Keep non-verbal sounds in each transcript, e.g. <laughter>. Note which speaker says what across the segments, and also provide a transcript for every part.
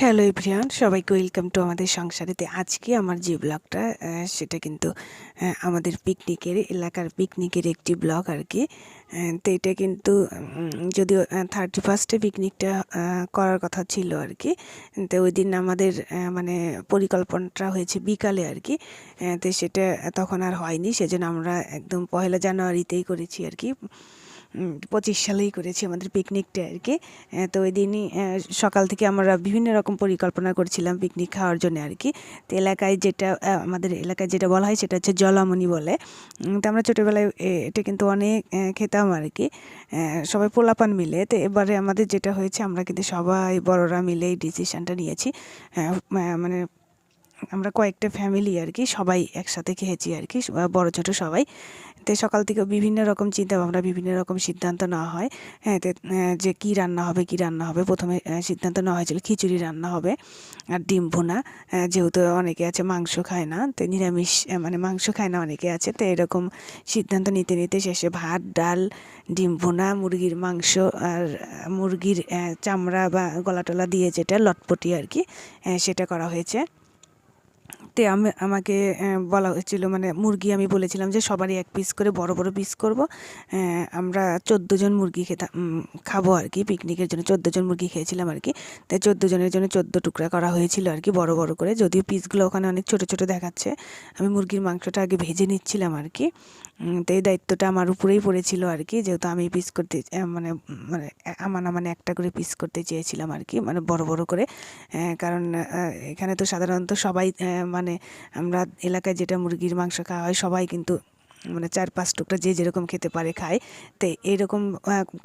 Speaker 1: Hello everyone সবাইকে welcome to আমাদের সংসারেতে। আজকে আমার যে ব্লগটা সেটা কিন্তু আমাদের পিকনিকের এলাকার পিকনিকের একটি ব্লগ আর কি। তো এটা কিন্তু যদিও থার্টি ফার্স্টে পিকনিকটা করার কথা ছিল আর কি। তো ওই দিন আমাদের মানে পরিকল্পনাটা হয়েছে বিকালে আর কি। তো সেটা তখন আর হয়নি। সেজন্য আমরা একদম পয়লা জানুয়ারিতেই করেছি আর কি। পঁচিশ সালেই করেছি আমাদের পিকনিকটা আর কি তো ওই দিনই সকাল থেকে আমরা বিভিন্ন রকম পরিকল্পনা করছিলাম পিকনিক খাওয়ার জন্য আর কি তো এলাকায় যেটা আমাদের এলাকায় যেটা বলা হয় সেটা হচ্ছে জলামণি বলে। তো আমরা ছোটোবেলায় এটা কিন্তু অনেক খেতাম আর কি সবাই পোলাপান মিলে। তো এবারে আমাদের যেটা হয়েছে, আমরা কিন্তু সবাই বড়রা মিলে এই ডিসিশানটা নিয়েছি মানে আমরা কয়েকটা ফ্যামিলি আর কি সবাই একসাথে খেয়েছি আর কি বড় ছোট সবাই। তো সকাল থেকে বিভিন্ন রকম চিন্তা ভাবনা বিভিন্ন রকম সিদ্ধান্ত নেওয়া হয়। হ্যাঁ যে কি রান্না হবে, কি রান্না হবে, প্রথমে সিদ্ধান্ত নেওয়া হয়েছিল খিচুড়ি রান্না হবে আর ডিম ভুনা। যেহেতু অনেকে আছে মাংস খায় না, তো নিরামিষ মানে মাংস খায় না অনেকে আছে, তো এরকম সিদ্ধান্ত নিতে নিতে শেষে ভাত, ডাল, ডিম ভুনা, মুরগির মাংস আর মুরগির চামড়া বা গলা টলা দিয়ে যেটা লটপটি আর কি সেটা করা হয়েছে। তে আমি আমাকে বলা হয়েছিল মানে মুরগি আমি বলেছিলাম যে সবারই এক পিস করে বড় বড় পিস করব। আমরা চোদ্দ জন মুরগি খেতাম খাব আর কি পিকনিকের জন্য চোদ্দ জন মুরগি খেয়েছিলাম আর কি। তাই চোদ্দ জনের জন্য চোদ্দ টুকরা করা হয়েছিল আর কি বড় বড় করে। যদিও পিসগুলো ওখানে অনেক ছোট ছোট দেখাচ্ছে আমি মুরগির মাংসটা আগে ভেজে নিচ্ছিলাম আর কি। তো এই দায়িত্বটা আমার উপরেই পড়েছিল আর কি যেহেতু আমি পিস করতে মানে মানে আমার না মানে একটা করে পিস করতে চেয়েছিলাম আর কি মানে বড় বড় করে। কারণ এখানে তো সাধারণত সবাই আহ, মানে আমরা এলাকায় যেটা মুরগির মাংস খাওয়া হয়, সবাই কিন্তু মানে চার পাঁচ টুকরা যে যেরকম খেতে পারে খায়। তো এরকম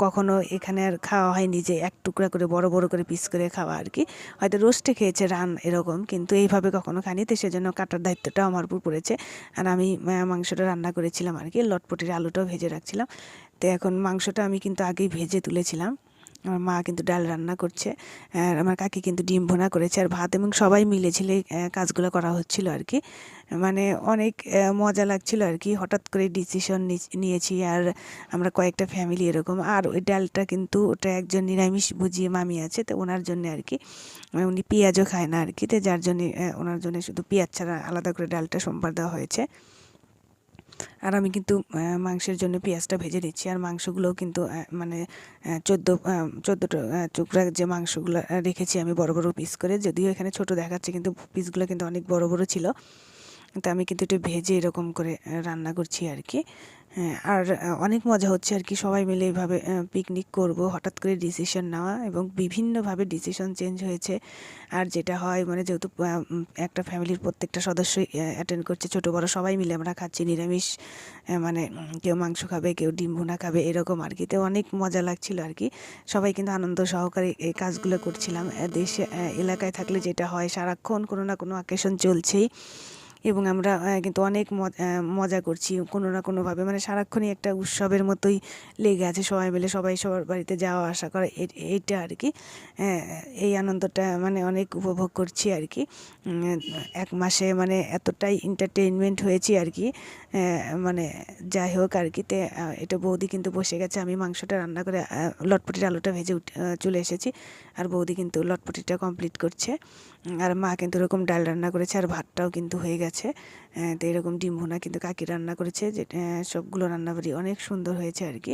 Speaker 1: কখনো এখানে আর খাওয়া হয়নি যে এক টুকরা করে বড় বড় করে পিস করে খাওয়া আর কি। হয়তো রোস্টে খেয়েছে রান এরকম, কিন্তু এইভাবে কখনো খাইনি তো সেজন্য কাটার দায়িত্বটা আমার উপর পড়েছে। আর আমি মাংসটা রান্না করেছিলাম আর কি, লটপটির আলুটাও ভেজে রাখছিলাম। তো এখন মাংসটা আমি কিন্তু আগেই ভেজে তুলেছিলাম। আমার মা কিন্তু ডাল রান্না করছে আর আমার কাকি কিন্তু ডিম ভোনা করেছে আর ভাত এবং সবাই মিলে আহ, কাজগুলো করা হচ্ছিল আর কি। মানে অনেক মজা লাগছিল আর কি। হঠাৎ করে ডিসিশন নিয়েছি আর আমরা কয়েকটা ফ্যামিলি এরকম। আর ওই ডালটা কিন্তু ওটা একজন নিরামিষ বুঝিয়ে মামি আছে তো ওনার জন্য আর কি। মানে উনি পেঁয়াজও খায় না আর কি তো যার জন্য ওনার জন্য শুধু পেঁয়াজ ছাড়া আলাদা করে ডালটা সোমবার দেওয়া হয়েছে। আর আমি কিন্তু মাংসের জন্য পেঁয়াজটা ভেজে নিচ্ছি। আর মাংসগুলোও কিন্তু মানে চোদ্দ চোদ্দোটা টুকরা যে মাংসগুলো রেখেছি আমি বড় বড় পিস করে। যদিও এখানে ছোট দেখাচ্ছে, কিন্তু পিসগুলো কিন্তু অনেক বড় বড় ছিল। তো আমি কিন্তু একটু ভেজে এরকম করে রান্না করছি আর কি হ্যাঁ, আর অনেক মজা হচ্ছে আর কি সবাই মিলে এইভাবে পিকনিক করব। হঠাৎ করে ডিসিশন নেওয়া এবং বিভিন্নভাবে ডিসিশন চেঞ্জ হয়েছে। আর যেটা হয় মানে যেহেতু একটা ফ্যামিলির প্রত্যেকটা সদস্যই অ্যাটেন্ড করছে ছোটো বড় সবাই মিলে আমরা খাচ্ছি নিরামিষ মানে কেউ মাংস খাবে কেউ ডিম ভুনা খাবে এরকম আর কি তো অনেক মজা লাগছিল আর কি সবাই কিন্তু আনন্দ সহকারে এই কাজগুলো করছিলাম। দেশে এলাকায় থাকলে যেটা হয় সারাক্ষণ কোনো না কোনো অকেশন চলছেই। এবং আমরা কিন্তু অনেক মজা করছি কোনো না কোনোভাবে। মানে সারাক্ষণই একটা উৎসবের মতোই লেগে আছে সবাই মিলে, সবাই সবার বাড়িতে যাওয়া, আসা করা এইটা আর কি। এই আনন্দটা মানে অনেক উপভোগ করছি আর কি। এক মাসে মানে এতটাই এন্টারটেইনমেন্ট হয়েছি আর কি। মানে যাই হোক আর কি, তে এটা বৌদি কিন্তু বসে গেছে, আমি মাংসটা রান্না করে লটপটির আলুটা ভেজে চলে এসেছি। আর বৌদি কিন্তু লটপটিটা কমপ্লিট করছে। আর মা কিন্তু এরকম ডাল রান্না করেছে, আর ভাতটাও কিন্তু হয়ে গেছে। আহ, তো এরকম ডিম ভুনা কিন্তু কাকি রান্না করেছে যে সবগুলো রান্না রান্নাবাড়ি অনেক সুন্দর হয়েছে আর কি।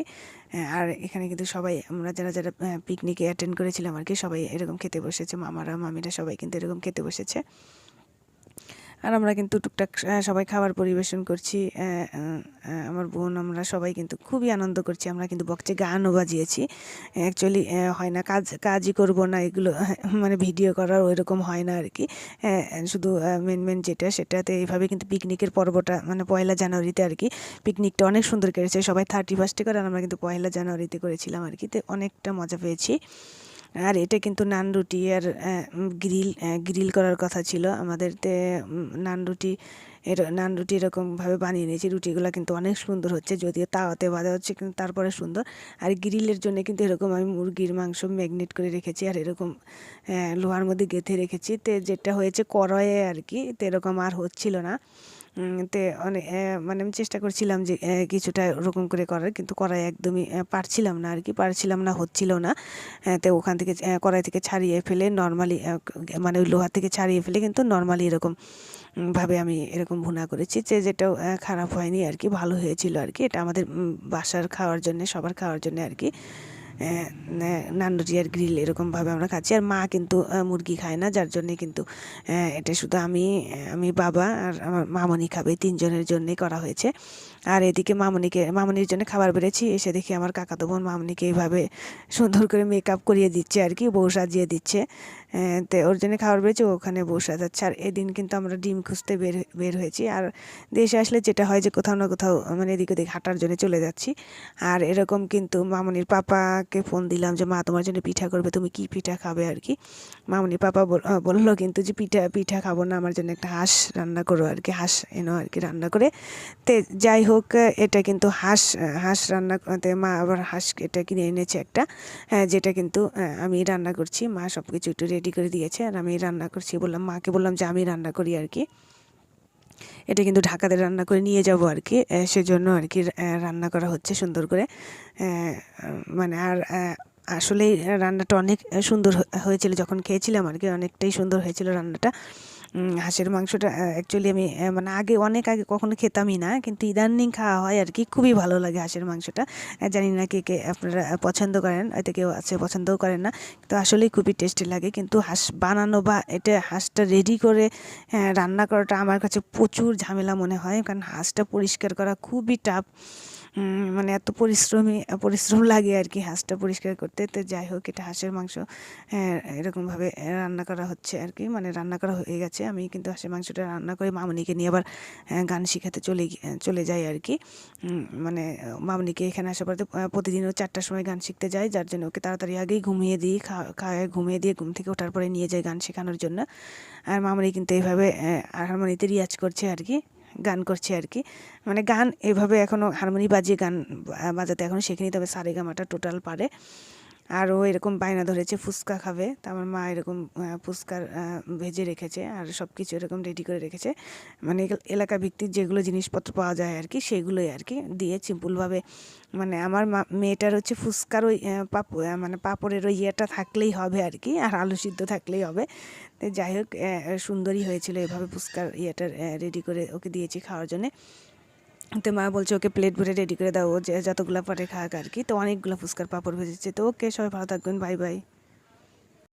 Speaker 1: আর এখানে কিন্তু সবাই আমরা যারা যারা পিকনিকে অ্যাটেন্ড করেছিলাম আর কি সবাই এরকম খেতে বসেছে। মামারা মামিরা সবাই কিন্তু এরকম খেতে বসেছে। আর আমরা কিন্তু টুকটাক সবাই খাবার পরিবেশন করছি আমার বোন, আমরা সবাই কিন্তু খুবই আনন্দ করছি, আমরা কিন্তু বক্সে গানও বাজিয়েছি। অ্যাকচুয়ালি হয় না, কাজ, কাজই করব না, এগুলো <laughs> মানে ভিডিও করার ওই রকম হয় না আর কি শুধু মেন মেন যেটা, সেটাতে এইভাবে কিন্তু পিকনিকের পর্বটা মানে পয়লা জানুয়ারিতে আর কি পিকনিকটা অনেক সুন্দর কেটেছে, সবাই থার্টি ফার্স্টে করে, আর আমরা কিন্তু পয়লা জানুয়ারিতে করেছিলাম আর কি তো অনেকটা মজা পেয়েছি। আর এটা কিন্তু নান রুটি আর গ্রিল গ্রিল করার কথা ছিল। আমাদের নান রুটি এর, নান রুটি এরকমভাবে বানিয়ে নিয়েছি। রুটিগুলো কিন্তু অনেক সুন্দর হচ্ছে, যদিও তাওয়াতে বাজা হচ্ছে, কিন্তু তারপরে সুন্দর। আর গ্রিলের জন্য কিন্তু এরকম আমি মুরগির মাংস ম্যাগনেট করে রেখেছি আর এরকম লোহার মধ্যে গেঁথে রেখেছি। তো যেটা হয়েছে, কড়াইয়ে আর কি তো এরকম আর হচ্ছিল না। তে অনেক মানে আমি চেষ্টা করছিলাম যে কিছুটা ওরকম করে করার কিন্তু কড়াই একদমই পারছিলাম না আর কি, পারছিলাম না, হচ্ছিল না। তো ওখান থেকে কড়াই থেকে ছাড়িয়ে ফেলে নর্মালি মানে ওই লোহা থেকে ছাড়িয়ে ফেলে কিন্তু নর্মালি এরকম ভাবে আমি এরকম ভুনা করেছি। যে যেটাও খারাপ হয়নি আর কি, ভালো হয়েছিল আর কি। এটা আমাদের বাসার খাওয়ার জন্য, সবার খাওয়ার জন্য আর কি। নান্ডুরি আর গ্রিল এরকমভাবে আমরা খাচ্ছি। আর মা কিন্তু মুরগি খায় না, যার জন্যে কিন্তু এটা শুধু আমি আমি বাবা আর আমার মামনি খাবে তিনজনের জন্যই করা হয়েছে। আর এদিকে মামনিকে, মামনির জন্য খাবার বেড়েছি, এসে দেখি আমার কাকাতো বোন মামনিকে এইভাবে সুন্দর করে মেকআপ করিয়ে দিচ্ছে আর কি, বউ সাজিয়ে দিচ্ছে। তো ওর জন্য খাবার বেড়েছে ওখানে বউ সাজাচ্ছে আর এদিন কিন্তু আমরা ডিম খুঁজতে বের বের হয়েছি। আর দেশে আসলে যেটা হয় যে কোথাও না কোথাও মানে এদিক ওদিক হাঁটার জন্য চলে যাচ্ছি। আর এরকম কিন্তু মামনির পাপাকে ফোন দিলাম যে মা তোমার জন্য পিঠা করবে তুমি কি পিঠা খাবে আর কি? মামনির পাপা বলল কিন্তু যে পিঠা পিঠা খাব না আমার জন্য একটা হাঁস রান্না করো আর কি হাঁস এনো আর কি রান্না করে। তে যাই হোক এটা কিন্তু হাঁস হাঁস রান্না তে মা আবার হাঁস এটা কিনে এনেছে একটা হ্যাঁ, যেটা কিন্তু আমি রান্না করছি। মা সব কিছু একটু রেডি করে দিয়েছে আর আমি রান্না করছি। বললাম, মাকে বললাম যে আমি রান্না করি আর কি। এটা কিন্তু ঢাকাতে রান্না করে নিয়ে যাব আর কি। সেজন্য আর কি রান্না করা হচ্ছে সুন্দর করে। মানে আর আসলে রান্নাটা অনেক সুন্দর হয়েছিল। যখন খেয়েছিলাম আর কি, অনেকটাই সুন্দর হয়েছিল রান্নাটা। হাঁসের মাংসটা অ্যাকচুয়ালি আমি মানে আগে, অনেক আগে কখনো খেতামই না, কিন্তু ইদানিং খাওয়া হয় আর কি, খুবই ভালো লাগে হাঁসের মাংসটা। জানি না কে কে আপনারা পছন্দ করেন, হয়তো কেউ আছে পছন্দও করেন না তো আসলেই খুবই টেস্টি লাগে। কিন্তু হাঁস বানানো বা এটা হাঁসটা রেডি করে রান্না করাটা আমার কাছে প্রচুর ঝামেলা মনে হয়, কারণ হাঁসটা পরিষ্কার করা খুবই টাফ মানে এত পরিশ্রমী পরিশ্রম লাগে আর কি হাঁসটা পরিষ্কার করতে। তো যাই হোক এটা হাঁসের মাংস হ্যাঁ, এরকমভাবে রান্না করা হচ্ছে আর কি। মানে রান্না করা হয়ে গেছে। আমি কিন্তু হাঁসের মাংসটা রান্না করে মামনিকে নিয়ে আবার গান শেখাতে চলে চলে যাই আর কি। মানে মামনিকে এখানে আসার পরে প্রতিদিনও চারটার সময় গান শিখতে যাই যার জন্য ওকে তাড়াতাড়ি আগেই ঘুমিয়ে দিই খা- খাওয়ায় ঘুমিয়ে দিয়ে ঘুম থেকে ওঠার পরে নিয়ে যাই গান শেখানোর জন্য। আর মামনি কিন্তু এইভাবে হারমোনিতে রিয়াজ করছে আর কি। গান করছে আর কি। মানে গান এভাবে এখনও হারমোনি বাজিয়ে গান বাজাতে এখনও শেখেনি, তবে সারেগামাটা টোটাল পারে। আর ও এরকম বায়না ধরেছে, ফুচকা খাবে। তা আমার মা এরকম ফুচকার ভেজে রেখেছে আর সব কিছু এরকম রেডি করে রেখেছে। মানে এলাকা ভিত্তিক যেগুলো জিনিসপত্র পাওয়া যায় আর কি, সেগুলোই আর কি দিয়ে সিম্পলভাবে মানে আমার মা- মেয়েটার হচ্ছে ফুচকার ওই পাপ মানে পাপড়ের ওই ইয়েটা থাকলেই হবে আর কি, আর আলু সিদ্ধ থাকলেই হবে। যাই হোক সুন্দরই হয়েছিল এভাবে ফুচকার ইয়েটা রেডি করে ওকে দিয়েছি খাওয়ার জন্যে। তো মা বলছে, ওকে প্লেট ভরে রেডি করে দাও যে যতগুলো পারে খাক আর কি। তো অনেকগুলো ফুচকার পাঁপড় ভেজেছে। তো ওকে সবাই ভালো থাকবেন বাই বাই